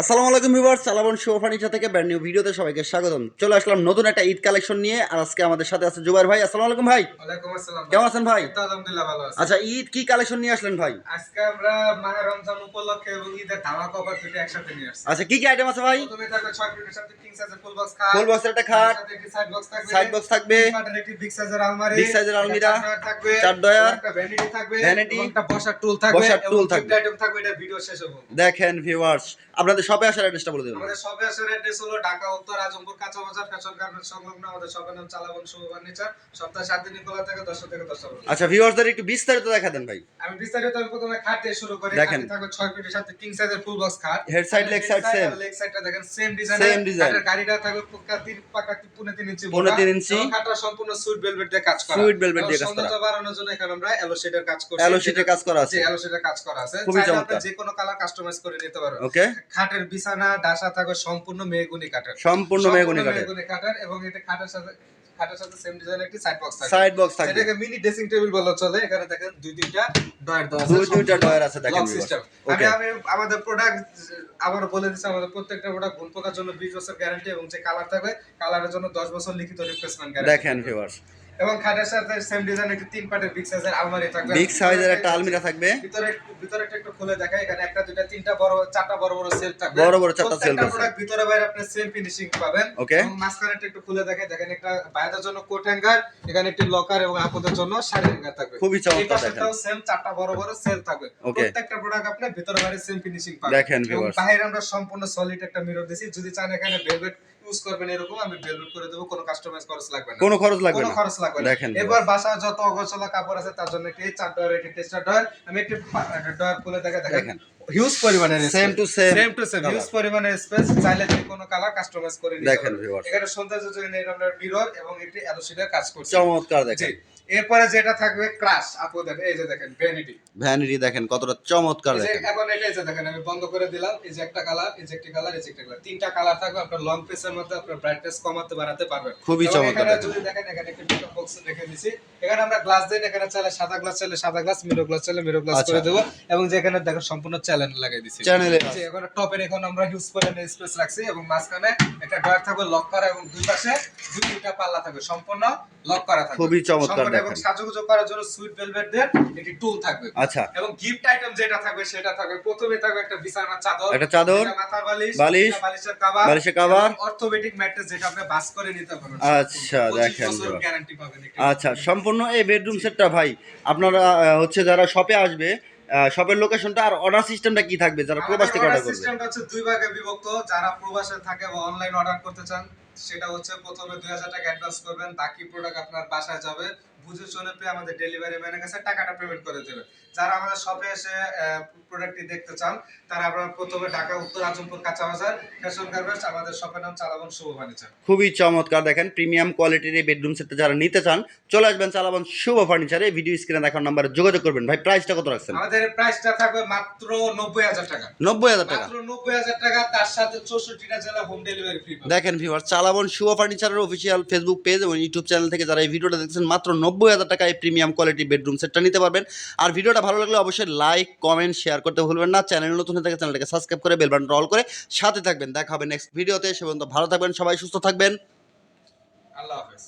আসসালামু আলাইকুম ভিউয়ার্স চালাবন শো ফার্নিচার থেকে ব্র্যান্ড নিউ ভিডিওতে সবাইকে স্বাগতম। চলে আসলাম নতুন একটা ঈদ কালেকশন নিয়ে আর আজকে আমাদের সাথে আছে জুবাইর ভাই। আসসালামু আলাইকুম ভাই। ওয়ালাইকুম আসসালাম কেমন আছেন ভাই? তো আলহামদুলিল্লাহ ভালো আছি। আচ্ছা ঈদ কি কালেকশন নিয়ে আসলেন ভাই? আজকে আমরা মাহে রমজান উপলক্ষে এবং ঈদের ধামাকা অফার দুটো একসাথে নিয়ে আসছি। আচ্ছা কি কি আইটেম আছে ভাই? প্রথমে থাকবে 6 ফিটের সাথে কিং সাইজের ফুল বক্স খাট। ফুল বক্সের একটা খাট। সাইড বক্স থাকবে। সাইড বক্স থাকবে। পাটের একটি বিগ সাইজের আলমারি। Size এর আলমিরা, থাকবে। চার ডয়ার, একটা ভ্যানিটি থাকবে। এবং একটা বসার টুল থাকবে। বসার তিনটা থাকবে। আইটেম থাকবে এটা ভিডিও শেষে বলব দেখেন ভিউয়ার্স আপনাদের শপে আসার অ্যাড্রেসটা বলে দেবেন আমাদের শপে আসার অ্যাড্রেস হলো ঢাকা উত্তর আজমপুর কাঁচা বাজার ফ্যাশন গার্মেন্টস সংলগ্ন আমাদের শপের নাম চালাবন শুভ ফার্নিচার সপ্তাহে সাত দিন খোলা থাকে দশটা থেকে দশটা আচ্ছা ভিউয়ার্সদের একটু বিস্তারিত দেখা দেন ভাই আমি বিস্তারিত আমি প্রথমে খাট দিয়ে শুরু করি দেখেন। খাটে থাকবে 6 ফিটের সাথে কিং সাইজের ফুল বক্স খাট Head side, leg side same. Leg সাইডটা দেখেন সেম ডিজাইন Same design. গাড়িটা থাকবে পাকা তিন পাকা তিন পুনে 3 ইঞ্চি পৌনে। তিন ইঞ্চি। খাটটা সম্পূর্ণ সুইট ভেলভেট দিয়ে কাজ করা Sweet velvet দিয়ে কাজ করা। সৌন্দর্য বাড়ানোর জন্য এখানে আমরা এলো শেডের কাজ করছি sheet কাজ করা আছে। এলো শেডের কাজ করা আছে খুবই চমৎকার। যে কোনো কালার কাস্টমাইজ করে নিতে পারবেন ওকে খাটের বিছানা ডাসা থাকবে সম্পূর্ণ মেহগুনি কাঠের। সম্পূর্ণ মেহগনি কাঠের মেহগুনি কাঠের। এবং এটা খাটের সাথে খাটের সাথে সেম ডিজাইনের একটি সাইড বক্স থাকবে। সাইড বক্স থাকবে। এটাকে মিনি ড্রেসিং টেবিল বলা চলে। এখানে দেখেন দুই দুইটা ডয়ার দেওয়া আছে। দুই দুইটা ডয়ার আছে দেখেন লক সিস্টেম. আমি আমি আমাদের প্রোডাক্ট আবার বলে দিচ্ছি আমাদের প্রত্যেকটা প্রোডাক্ট গুণ পোকার জন্য 20 বছর গ্যারান্টি এবং যে কালার থাকবে কালারের জন্য 10 বছর লিখিত রিপ্লেসমেন্ট গ্যারান্টি দেখেন ভিউয়ার্স এবং খাটের সাথে সেম ডিজাইন একটি তিন পাটের বিগ সাইজের আলমারি থাকবে বিগ সাইজের একটা আলমিরা থাকবে ভিতরে ভিতরে একটা একটু খুলে দেখাই এখানে একটা দুইটা তিনটা বড় চারটা বড় বড় সেল থাকবে বড় বড় চারটা আছে। product ভিতরে বাইরে আপনি সেম ফিনিশিং পাবেন Okay. এবং মাঝখানে একটু খুলে দেখাই দেখেন একটা বাইরের জন্য কোট হ্যাঙ্গার এখানে একটি লকার এবং আপদের জন্য শাড়ি হ্যাঙ্গার থাকবে খুবই চমৎকার দেখেন। সেম চারটা বড় বড় সেল থাকবে. প্রত্যেকটা প্রোডাক্ট আপনি ভিতরে বাইরে সেম ফিনিশিং পাবেন দেখেন viewers। বাইরে আমরা সম্পূর্ণ সলিড একটা মিরর দিছি যদি চান এখানে ভেলভেট ইউজ করবেন এরকম আমি ভেলভেট করে দেবো কোনো কাস্টমাইজ খরচ লাগবে না। কোনো খরচ লাগবে কোনো না। খরচ লাগবে না। দেখেন এবার বাসা যত অগোছলা কাপড় আছে তার জন্য কি চার ডয়ার একটি টেস্টার ডয়ার আমি একটি ডয়ার খুলে দেখে দেখেন। হিউজ পরিমাণের Same to same same to same huge পরিমাণের স্পেস চাইলে যে কোনো কালার কাস্টমাইজ করে নিতে দেখেন viewers। এখানে সৌন্দর্য জন্য আমরা মিরর এবং একটি অ্যালোসিডের কাজ করছি। চমৎকার দেখেন। এরপরে যেটা থাকবে ক্রাশ আপু দেখেন এই যে দেখেন ভ্যানিটি ভ্যানিটি দেখেন কতটা চমৎকার দেখেন। এখন এটা এই যে দেখেন আমি বন্ধ করে দিলাম। এই যে একটা কালার এই যে একটা কালার এই যে একটা কালার তিনটা কালার থাকবে আপনার লং পেসের মধ্যে আপনার ব্রাইটনেস কমাতে বাড়াতে পারবেন। খুবই চমৎকার এখানে দেখেন। যদি দেখেন। এখানে একটা মিরর বক্স রেখে দিছি। এখানে আমরা গ্লাস দেন এখানে চাইলে সাদা গ্লাস চাইলে সাদা গ্লাস মিরর গ্লাস চাইলে মিরর গ্লাস আচ্ছা। করে দেবো। এবং যে এখানে দেখেন সম্পূর্ণ চ্যানেল লাগাই দিছি। Channel এ। যে টপের এখন আমরা স্পেস রাখছি এবং মাঝখানে একটা থাকবে লক করা এবং দুই পাশে দুইটা পাল্লা থাকবে সম্পূর্ণ লক করা থাকবে। খুবই চমৎকার এবং। সাজুগুজু করার জন্য সুইট ভেলভেট দিয়ে একটি টুল থাকবে। আচ্ছা। এবং গিফট আইটেম যেটা থাকবে সেটা থাকবে। প্রথমে থাকবে একটা বিছানার চাদর একটা চাদর, মাথার বালিশ বালিশ, বালিশের কভার বালিশের cover, অর্থোপেডিক ম্যাট্রেস যেটা আপনি বাস করে নিতে পারবেন আচ্ছা, দেখেন গ্যারান্টি পাবেন আচ্ছা সম্পূর্ণ এই বেডরুম সেটটা ভাই আপনারা হচ্ছে যারা শপে আসবে শপের লোকেশনটা আর অর্ডার সিস্টেমটা কি থাকবে? যারা প্রবাস থেকে অর্ডার করবে? সিস্টেমটা হচ্ছে দুই ভাগে বিভক্ত। যারা প্রবাসে থাকে বা অনলাইন অর্ডার করতে চান সেটা হচ্ছে প্রথমে দুই হাজার টাকা অ্যাডভান্স করবেন। বাকি প্রোডাক্ট আপনার বাসায় যাবে। বুঝে শুনে পেয়ে আমাদের ডেলিভারি ম্যানের কাছে টাকাটা পেমেন্ট করে দেবে। যারা আমাদের শপে এসে প্রোডাক্টটি দেখতে চান তারা আপনারা প্রথমে ঢাকা উত্তর আজমপুর কাঁচা বাজার ফ্যাশন গার্মেন্টস আমাদের শপের নাম চালাবন শুভ ফার্নিচার খুবই চমৎকার দেখেন প্রিমিয়াম কোয়ালিটির এই বেডরুম সেটটা যারা নিতে চান চলে আসবেন চালাবান শুভ ফার্নিচারে ভিডিও স্ক্রিনে দেখার নাম্বারে যোগাযোগ করবেন। ভাই প্রাইসটা কত রাখছেন? আমাদের প্রাইসটা থাকবে মাত্র নব্বই হাজার টাকা। নব্বই হাজার টাকা। মাত্র নব্বই হাজার টাকা তার সাথে চৌষট্টিটা জেলা হোম ডেলিভারি ফ্রি দেখেন ভিউয়ার চালাবন শুভ ফার্নিচারের অফিসিয়াল ফেসবুক পেজ এবং ইউটিউব চ্যানেল থেকে যারা এই ভিডিওটা দেখছেন মাত্র নব্বই হাজার টাকা এই প্রিমিয়াম কোয়ালিটি বেডরুম সেটটা নিতে পারবেন। আর ভিডিওটা ভালো লাগলে অবশ্যই লাইক কমেন্ট শেয়ার করতে ভুলবেন না। চ্যানেল নতুন হয়ে থাকে চ্যানেলটাকে সাবস্ক্রাইব করে বেল বাটন অল করে সাথে থাকবেন। দেখা হবে নেক্সট ভিডিওতে সে পর্যন্ত ভালো থাকবেন, সবাই সুস্থ থাকবেন। আল্লাহ হাফেজ।